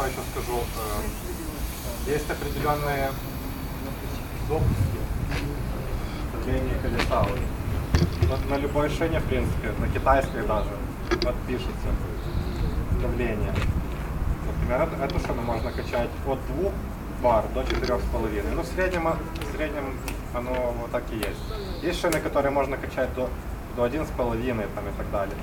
что еще скажу. Э, Есть определенные допуски давления колеса. Вот На, любой шине, в принципе, на китайской даже, вот пишется давление. Например, эту шину можно качать от 2 бар до 4,5. Ну, в среднем, в среднем оно вот так и есть. Есть шины, которые можно качать до, до 1,5 там, и так далее.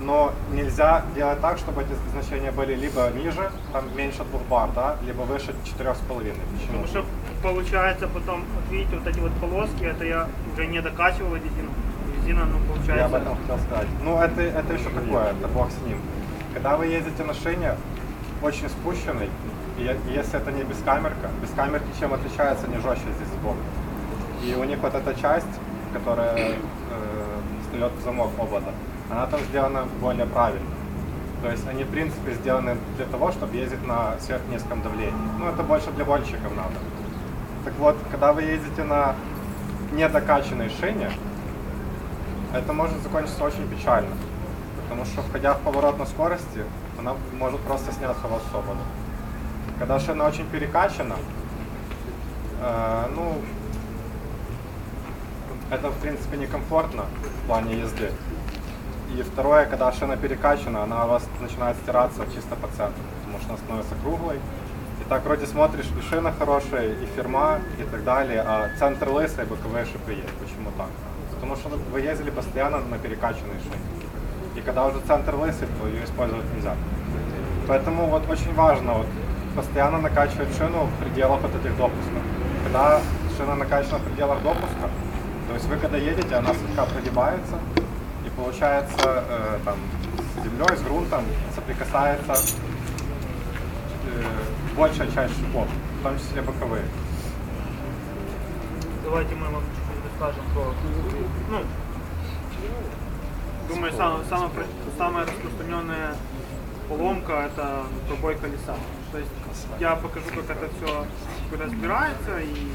Но нельзя делать так, чтобы эти значения были либо ниже, там меньше 2 бар, да, либо выше 4,5. Почему? Потому что получается потом, вот видите, вот эти вот полоски, это я уже не докачивал резину. Резина, ну, Я получается... об этом хотел сказать. Ну, это, это еще такое, это бог с ним. Когда вы ездите на шине, очень спущенный, и если это не бескамерка, бескамерки чем отличаются, они жестче здесь сбоку. И у них вот эта часть, которая э, встает в замок обода, она там сделана более правильно. То есть они, в принципе, сделаны для того, чтобы ездить на сверхнизком давлении. Ну, это больше для гонщиков надо. Так вот, когда вы ездите на недокачанной шине, это может закончиться очень печально. Потому что, входя в поворот на скорости, она может просто сняться вас с обода. Когда шина очень перекачана, э, ну, это, в принципе, некомфортно в плане езды. И второе, когда шина перекачана, она у вас начинает стираться чисто по центру, потому что она становится круглой. И так вроде смотришь, и шина хорошая, и фирма, и так далее, а центр лысый, боковые шипы есть. Почему так? Потому что вы ездили постоянно на перекачанной шине. И когда уже центр лысый, то ее использовать нельзя. Поэтому вот очень важно вот, постоянно накачивать шину в пределах вот этих допусков. Когда шина накачана в пределах допуска, то есть вы когда едете, она слегка прогибается, и получается э, там, с землей, с грунтом соприкасается э, большая часть шипов, в том числе боковые. Давайте мы вам чуть-чуть расскажем про... Ну, думаю, сам- самая, про- самая распространенная поломка – это пробой колеса. То есть я покажу, как это все разбирается. И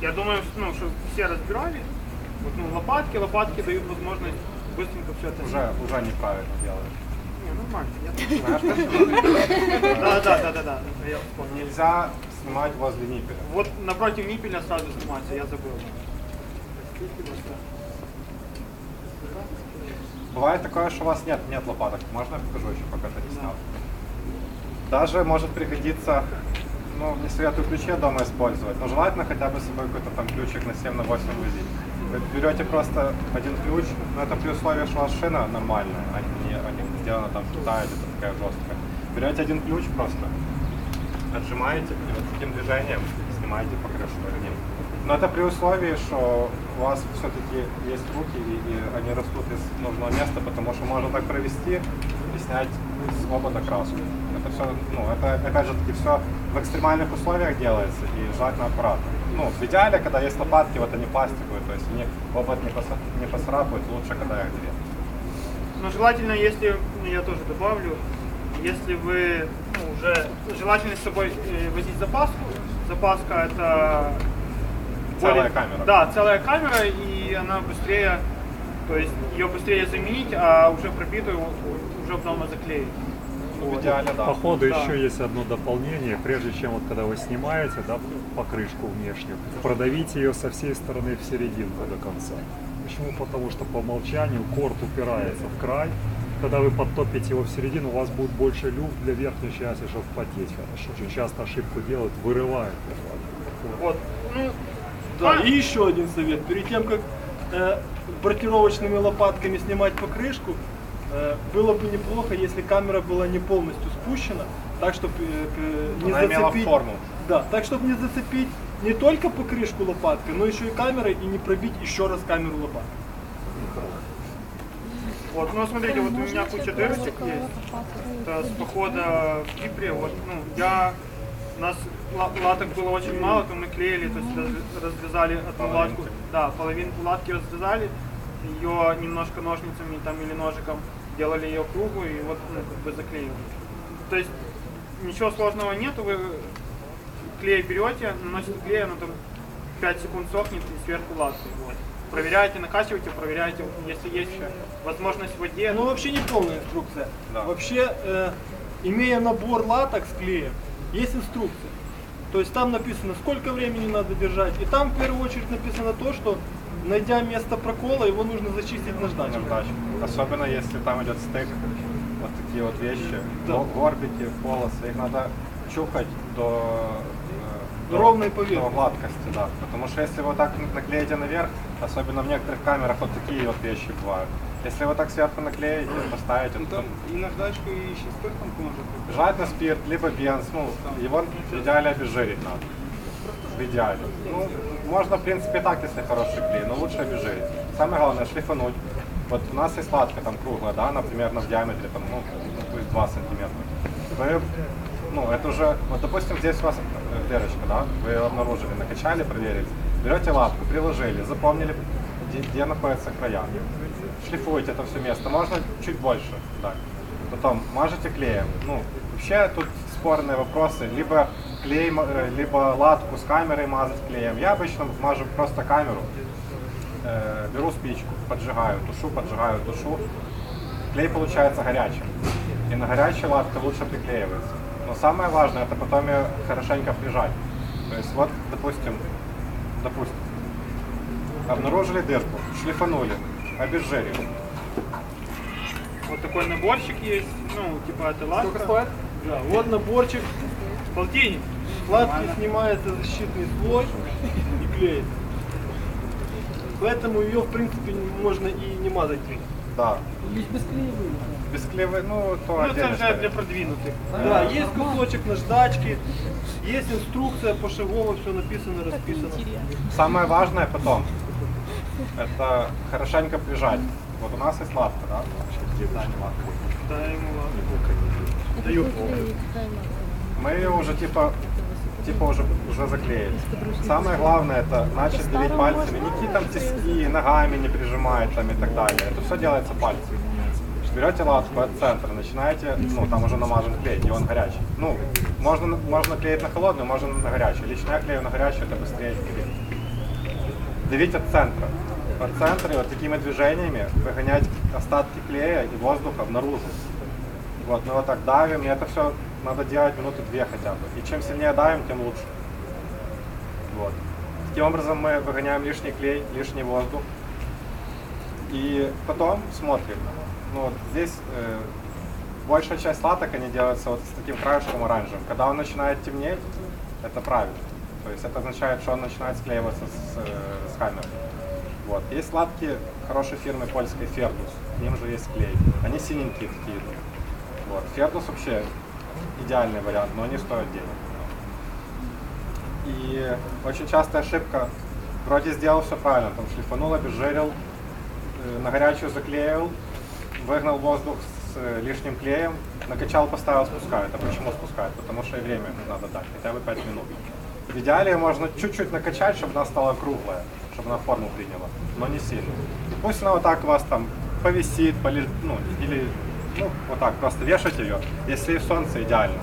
я думаю, ну, что все разбирали. Вот, ну, лопатки, лопатки дают возможность быстренько все это Уже, уже неправильно делаешь. Не, нормально. Да, да, да, да, да. Я вспомнил. нельзя снимать возле ниппеля. Вот напротив ниппеля сразу снимается, я забыл. Бывает такое, что у вас нет, нет лопаток. Можно я покажу еще, пока ты не снял? Даже может пригодиться, ну, не советую ключи дома использовать, но желательно хотя бы с собой какой-то там ключик на 7 на 8 возить. Берете просто один ключ, но это при условии, что у вас шина нормальная, а не, а не сделана там в Китае, где-то такая жесткая. Берете один ключ просто, отжимаете и вот таким движением снимаете покрышку. Но это при условии, что у вас все-таки есть руки и, они растут из нужного места, потому что можно так провести и снять с обода краску. Это все, ну, это опять же таки все в экстремальных условиях делается и желательно аккуратно. Ну, в идеале, когда есть лопатки, вот они пластиковые, то есть они обод не, поса- не поцарапают, лучше, когда их две. Но желательно, если, ну, я тоже добавлю, если вы ну, уже желательно с собой э, возить запаску. Запаска это Целая камера. Да, целая камера, и она быстрее, то есть ее быстрее заменить, а уже пробитую уже дома заклеить. Ну, в идеале, да. По ходу Да. еще есть одно дополнение. Прежде чем вот когда вы снимаете да, покрышку внешнюю, продавите ее со всей стороны в серединку до конца. Почему? Потому что по умолчанию корт упирается в край. Когда вы подтопите его в середину, у вас будет больше люфт для верхней части, чтобы потеть хорошо. Очень часто ошибку делают, вырывают. Вот, ну, Да, и еще один совет. Перед тем, как э, бортировочными лопатками снимать покрышку, э, было бы неплохо, если камера была не полностью спущена, так, чтобы не Она имела зацепить... форму. Да, так, чтобы не зацепить не только покрышку лопаткой, но еще и камерой, и не пробить еще раз камеру лопаткой. вот, ну смотрите, вот у меня куча дырочек есть. Это с похода в Кипре. Вот, ну, я у нас ла- латок было очень мало, то мы клеили, то есть раз- развязали одну латку, да, половинку латки развязали, ее немножко ножницами там или ножиком делали ее круглую и вот ну, как бы заклеили. То есть ничего сложного нету, вы клей берете, наносите клей, оно там 5 секунд сохнет и сверху латку. Вот. Проверяете, накачиваете, проверяете, если есть возможность в воде. Ну, вообще не полная инструкция. Да. Вообще, э, имея набор латок с клеем, есть инструкция. То есть там написано, сколько времени надо держать. И там в первую очередь написано то, что найдя место прокола, его нужно зачистить наждачкой. Особенно если там идет стык, вот такие вот вещи, Да. го- горбики, полосы, их надо чухать до, э, До ровной поверхности. до гладкости, да. Потому что если вы так наклеите наверх, особенно в некоторых камерах вот такие вот вещи бывают. Если вы так сверху наклеите, поставите, Ну то там и наждачку, и шестой там может быть. желательно спирт, либо бенз, ну, его в идеале обезжирить надо. В идеале. Ну, можно, в принципе, и так, если хороший клей, но лучше обезжирить. Самое главное, шлифануть. Вот у нас есть латка там круглая, да, она примерно в диаметре, там, ну, пусть 2 сантиметра. Вы, ну, это уже, вот, допустим, здесь у вас э, дырочка, да, вы ее обнаружили, накачали, проверили. Берете латку, приложили, запомнили, где, где находятся края. Шлифуете это все место, можно чуть больше дать. Потом мажете клеем. Ну, вообще тут спорные вопросы. Либо клей, э, либо латку с камерой мазать клеем. Я обычно мажу просто камеру. Э, беру спичку, поджигаю, тушу, поджигаю, тушу. Клей получается горячим. И на горячей латке лучше приклеивается. Но самое важное, это потом ее хорошенько прижать. То есть вот, допустим, допустим, обнаружили дырку, шлифанули, обезжирили. Вот такой наборчик есть, ну, типа это латка. Да, вот наборчик, Полтинник. с латки снимается защитный слой и клеится. Поэтому ее, в принципе, можно и не мазать. Да. Бесклеевый, ну, то Ну, это уже история. для продвинутых. Да, есть кусочек наждачки, есть инструкция пошагово, все написано, расписано. Самое важное потом, это хорошенько прижать. Вот у нас есть латка, да? Да, не латка. Да, ему ладно. Даю. Мы ее уже типа, типа уже, уже заклеили. Самое главное это начать давить пальцами. Никакие там тиски, ногами не прижимать там и так далее. Это все делается пальцем. Берете латку от центра, начинаете, ну там уже намазан клей, и он горячий. Ну, можно, можно клеить на холодную, можно на горячую. Лично я клею на горячую, это быстрее клеит. Давить от центра. От центра и вот такими движениями выгонять остатки клея и воздуха наружу. Вот, мы вот так давим, и это все надо делать минуты две хотя бы. И чем сильнее давим, тем лучше. Вот. Таким образом мы выгоняем лишний клей, лишний воздух. И потом смотрим. Ну вот здесь э, большая часть латок, они делаются вот с таким краешком оранжевым. Когда он начинает темнеть, это правильно. То есть это означает, что он начинает склеиваться с, э, с камерой. Вот. Есть латки хорошей фирмы польской Фердус. К ним же есть клей. Они синенькие такие. идут. Вот. Фердус вообще идеальный вариант, но они стоят денег. И очень частая ошибка. Вроде сделал все правильно, там шлифанул, обезжирил, э, на горячую заклеил, выгнал воздух с э, лишним клеем, накачал, поставил, спускает. А почему спускает? Потому что и время надо дать, хотя бы 5 минут. В идеале можно чуть-чуть накачать, чтобы она стала круглая, чтобы она форму приняла, но не сильно. И пусть она вот так вас там повисит, полежит, ну, или ну, вот так, просто вешать ее. Если в солнце, идеально.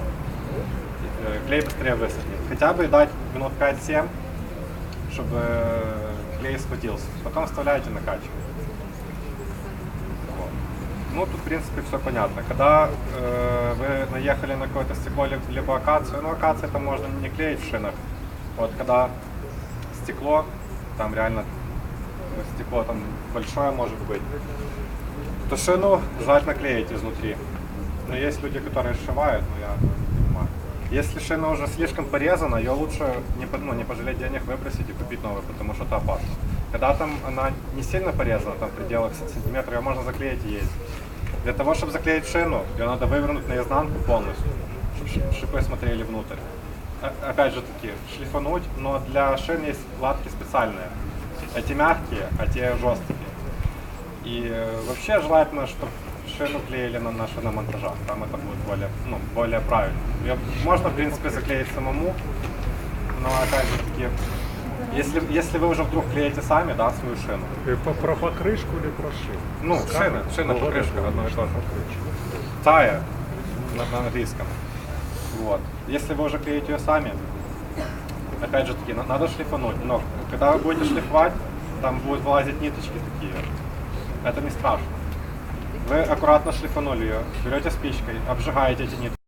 Э, Клей быстрее высохнет. Хотя бы дать минут 5-7, чтобы э, клей схватился. Потом вставляете, накачиваете. Вот. Ну, тут, в принципе, все понятно. Когда э, вы наехали на какое-то стекло, либо, акацию, ну, акацию это можно не клеить в шинах. Вот, когда стекло, там реально ну, стекло там большое может быть, то шину желательно клеить изнутри. Но есть люди, которые сшивают, но я понимаю. Если шина уже слишком порезана, ее лучше не, ну, не пожалеть денег выбросить и купить новую, потому что это опасно. Когда там она не сильно порезана, там в пределах сантиметра, ее можно заклеить и есть. Для того, чтобы заклеить шину, ее надо вывернуть наизнанку полностью, чтобы шипы смотрели внутрь. Опять же таки, шлифануть, но для шин есть латки специальные. Эти мягкие, а те жесткие. И э, вообще желательно, чтобы шину клеили на, на шиномонтажах. Там это будет более, ну, более правильно. Её можно, в принципе, заклеить самому, но опять же таки, если, если вы уже вдруг клеите сами, да, свою шину, И по- про покрышку или про шину? Ну, шина, шина, покрышка, одно и то же. тая на, на английском. Вот. Если вы уже клеите ее сами, опять же таки, на- надо шлифануть. Но когда вы будете шлифовать, там будут вылазить ниточки такие. Это не страшно. Вы аккуратно шлифанули ее, берете спичкой, обжигаете эти нитки.